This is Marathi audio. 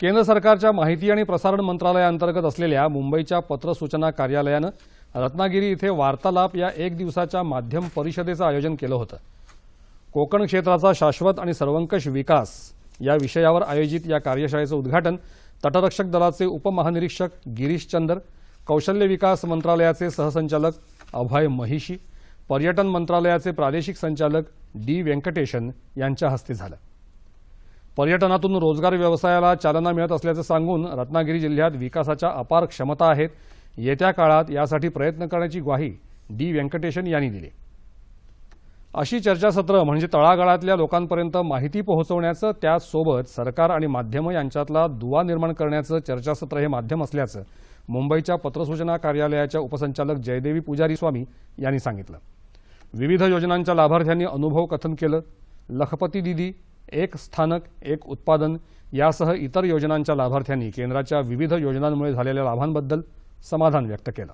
केंद्र सरकारच्या माहिती आणि प्रसारण मंत्रालयाअंतर्गत असलेल्या मुंबईच्या पत्र सूचना कार्यालयानं रत्नागिरी इथे वार्तालाप या एक दिवसाच्या माध्यम परिषदेचं आयोजन केलं होतं. कोकण क्षेत्राचा शाश्वत आणि सर्वंकष विकास या विषयावर आयोजित या कार्यशाळेचं उद्घाटन तटरक्षक दलाचे उपमहानिरीक्षक गिरीश चंदर कौशल्य विकास मंत्रालयाचे सहसंचालक अभय महिशी पर्यटन मंत्रालयाचे प्रादेशिक संचालक डी व्यंकटेशन यांच्या हस्ते झालं. पर्यटनातून रोजगार व्यवसायाला चालना मिळत असल्याचं सांगून रत्नागिरी जिल्ह्यात विकासाच्या अपार क्षमता आहेत. येत्या काळात यासाठी प्रयत्न करण्याची ग्वाही डी व्यंकटेशन यांनी दिली. अशी चर्चासत्र म्हणजे तळागाळातल्या लोकांपर्यंत माहिती पोहोचवण्याचं त्याचसोबत सरकार आणि माध्यमं यांच्यातला दुवा निर्माण करण्याचं चर्चासत्र हे माध्यम असल्याचं मुंबईच्या पत्रसूचना कार्यालयाच्या उपसंचालक जयदेवी पुजारी स्वामी यांनी सांगितलं. विविध योजनांच्या लाभार्थ्यांनी अनुभव कथन केलं. लखपती दिदी एक स्थानक एक उत्पादन यासह इतर योजनांच्या लाभार्थ्यांनी केंद्राच्या विविध योजनांमुळे झालेल्या लाभांबद्दल समाधान व्यक्त केलं.